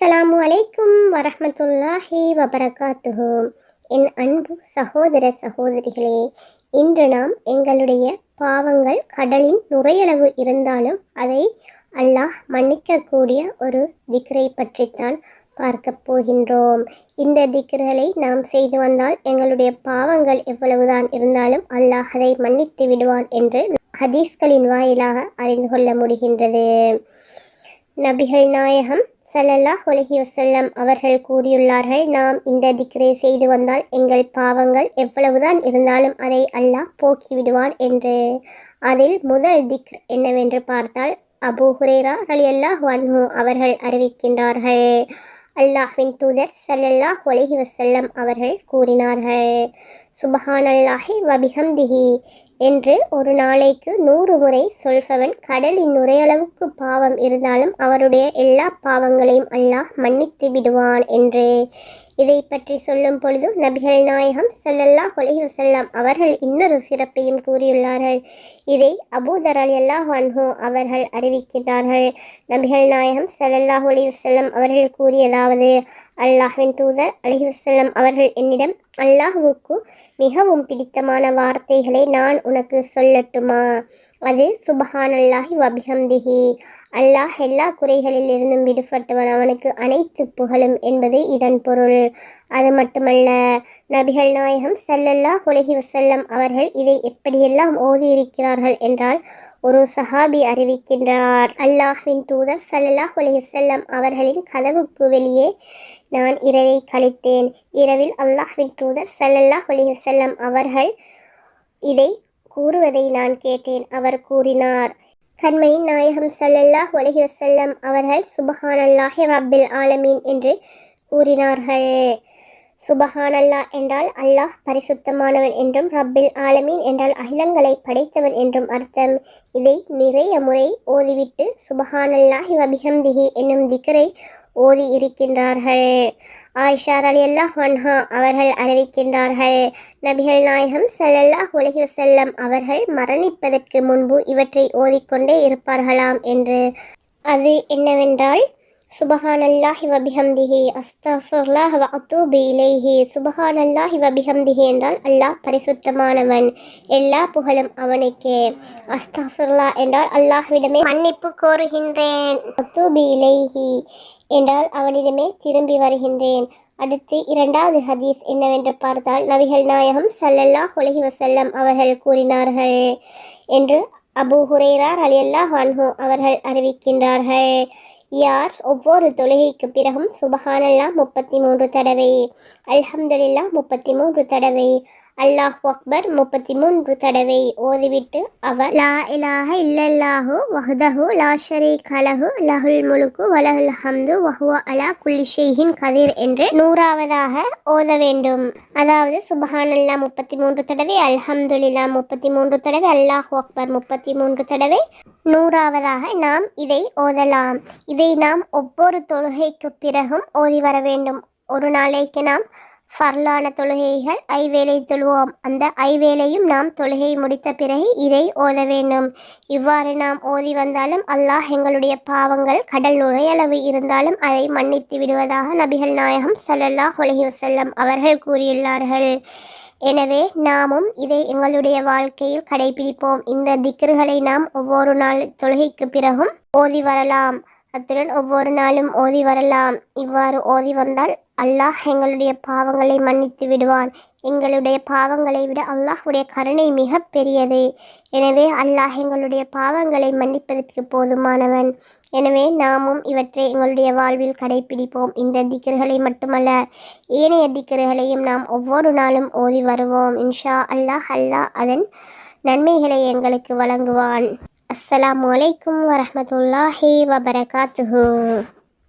அஸ்லாம் அலைக்கும் வரமத்துல்லாஹி வபரகாத்துஹு. என் அன்பு சகோதர சகோதரிகளே இன்று நாம் எங்களுடைய பாவங்கள் கடலின் நுரையளவு இருந்தாலும் அதை அல்லாஹ் மன்னிக்கக்கூடிய ஒரு திக்ரை பற்றித்தான் பார்க்கப் போகின்றோம். இந்த திக்ர்களை நாம் செய்து வந்தால் எங்களுடைய பாவங்கள் எவ்வளவுதான் இருந்தாலும் அல்லாஹ் அதை மன்னித்து விடுவான் என்று ஹதீஸ்களின் வாயிலாக அறிந்து கொள்ள முடிகின்றது. நபிகள் நாயகம் சல்லல்லாஹ் அலைஹி வசல்லம் அவர்கள் கூறியுள்ளார்கள் நாம் இந்த திக்ரை செய்து வந்தால் எங்கள் பாவங்கள் எவ்வளவுதான் இருந்தாலும் அதை அல்லாஹ் போக்கிவிடுவான் என்று. அதில் முதல் திக்ர் என்னவென்று பார்த்தால் அபூ ஹுரேரா அலியல்லாஹ் அன்ஹு அவர்கள் அறிவிக்கின்றார்கள். அல்லாஹ்வின் தூதர் சல்லல்லாஹ் அலைஹி வசல்லம் அவர்கள் கூறினார்கள் சுபஹானல்லாஹி வபிஹம்திஹி என்று ஒரு நாளைக்கு நூறு முறை சொல்பவன் கடலின் நுரையளவுக்கு பாவம் இருந்தாலும் அவருடைய எல்லா பாவங்களையும் அல்லாஹ் மன்னித்து விடுவான் என்று. இதை பற்றி சொல்லும் பொழுது நபிகள் நாயகம் சல்லல்லா அலைஹி வசல்லாம் அவர்கள் இன்னொரு சிறப்பையும் கூறியுள்ளார்கள். இதை அபூதர் அல்லாஹ் அன்ஹு அவர்கள் அறிவிக்கிறார்கள் நபிகள் நாயகம் சல்லல்லாஹ் அலைஹி வசல்லம் அவர்கள் கூறியதாவது அல்லாஹின் தூதர் அலைஹி வசல்லம் அவர்கள் என்னிடம் அல்லாஹுவுக்கு மிகவும் பிடித்தமான வார்த்தைகளை நான் உனக்கு சொல்லட்டுமா? அது சுபஹான் அல்லாஹி வபிஹம்திஹி. அல்லாஹ் எல்லா குறைகளில் இருந்தும் விடுபட்டவன். அவனுக்கு அனைத்து புகழும் என்பது இதன் பொருள். அது மட்டுமல்ல நபிகள் நாயகம் சல்லல்லா உலகி வசல்லம் அவர்கள் இதை எப்படியெல்லாம் ஓதியிருக்கிறார்கள் என்றால் ஒரு சஹாபி அறிவிக்கின்றார். அல்லாஹ்வின் தூதர் சல்லல்லாஹ் உலகி வசல்லம் அவர்களின் கதவுக்கு வெளியே நான் இரவை கழித்தேன். இரவில் அல்லாஹ்வின் தூதர் சல்லல்லாஹ் உலகி வசல்லம் அவர்கள் இதை கூறுவதை நான் கேட்டேன் அவர் கூறினார். கண்மையின் நாயகம் சல்லல்லாஹ் அலைஹி வசல்லம் அவர்கள் சுபஹானல்லாஹி ரப்பில் ஆலமீன் என்று கூறினார்கள். சுபஹானல்லா என்றால் அல்லாஹ் பரிசுத்தமானவன் என்றும் ரப்பில் ஆலமீன் என்றால் அகிலங்களை படைத்தவன் என்றும் அர்த்தம். இதை நிறைய முறை ஓதிவிட்டு சுபஹானல்லாஹி வபிஹம்திஹி என்னும் திக்கரை ஓதி இருக்கின்றார்கள் ஆயிஷார் அலி அல்லாஹ் வன்ஹா அவர்கள் அறிவிக்கின்றார்கள் நபிகள் நாயகம் சல்லல்லாஹ் உலகி செல்லம் அவர்கள் மரணிப்பதற்கு முன்பு இவற்றை ஓதிக்கொண்டே இருப்பார்களாம் என்று. அது என்னவென்றால் சுபஹானல்லாஹி வபிஹம்திஹி அஸ்தஃபுல்லாஹ் வ அத்தூபு இலைஹி. சுபஹானல்லாஹி வபிஹம்திஹி என்றால் அல்லாஹ் பரிசுத்தமானவன். எல்லா புகழும் அவனுக்கே. அஸ்தஃபுல்லா என்றால் அல்லாஹ்விடமே மன்னிப்பு கோருகின்றேன். அத்தூபி இலைஹி என்றால் அவனிடமே திரும்பி வருகின்றேன். அடுத்து இரண்டாவது ஹதீஸ் என்னவென்று பார்த்தால் நபிகள் நாயகம் சல்லல்லாஹ் உலகி வசல்லம் அவர்கள் கூறினார்கள் என்று அபூ ஹுரேரார் ரலியல்லாஹு அன்ஹு அவர்கள் அறிவிக்கின்றார்கள். யார் ஒவ்வொரு தொழுகைக்கு பிறகும் சுபஹானல்லா முப்பத்தி மூன்று தடவை அல்ஹம்துலில்லா முப்பத்தி மூன்று தடவை அல்லாஹ் அக்பர் முப்பத்தி மூன்று தடவை ஓதிவிட்டு அவர் லா இலாஹ இல்லல்லாஹு வஹ்தஹு லா ஷரீக லஹு லஹுல் முலுக்கு வலஹுல் ஹம்து வஹுவ அலா குல்லி ஷைஹின் என்று நூறாவதாக ஓத வேண்டும். அதாவது சுபஹானல்லா முப்பத்தி மூன்று தடவை அல்ஹம்துலில்லா முப்பத்தி மூன்று தடவை அல்லாஹ் அக்பர் முப்பத்தி மூன்று தடவை நூறாவதாக நாம் இதை ஓதலாம். இதை நாம் ஒவ்வொரு தொழுகைக்கு பிறகும் ஓதி வர வேண்டும். ஒரு நாளைக்கு நாம் ஃபர்லான தொழுகைகள் ஐவேளை தொழுவோம். அந்த ஐவேளையும் நாம் தொழுகை முடித்த பிறகு இதை ஓத வேண்டும். இவ்வாறு நாம் ஓதி வந்தாலும் அல்லாஹ் எங்களுடைய பாவங்கள் கடல் நுழையளவு இருந்தாலும் அதை மன்னித்து விடுவதாக நபிகள் நாயகம் சல்லல்லாஹ் அலைஹி வசல்லம் அவர்கள் கூறியுள்ளார்கள். எனவே நாமும் இதை எங்களுடைய வாழ்க்கையில் கடைபிடிப்போம். இந்த திக்ருகளை நாம் ஒவ்வொரு நாள் தொழுகைக்கு பிறகும் ஓதி வரலாம். அத்துடன் ஒவ்வொரு நாளும் ஓதி வரலாம். இவ்வாறு ஓதி வந்தால் அல்லாஹ் எங்களுடைய பாவங்களை மன்னித்து விடுவான். எங்களுடைய பாவங்களை விட அல்லாஹுடைய கருணை மிக பெரியது. எனவே அல்லாஹ் எங்களுடைய பாவங்களை மன்னிப்பதற்கு போதுமானவன். எனவே நாமும் இவற்றை எங்களுடைய வாழ்வில் கடைபிடிப்போம் இந்த திக்கர்களை மட்டுமல்ல ஏனைய திக்கர்களையும் நாம் ஒவ்வொரு நாளும் ஓதி வருவோம். இன்ஷா அல்லாஹ் அல்லாஹ் அதன் நன்மைகளை எங்களுக்கு வழங்குவான். அஸ்ஸலாம் அலைக்கும் வரமத்துல்லாஹி வபரகாத்துஹு.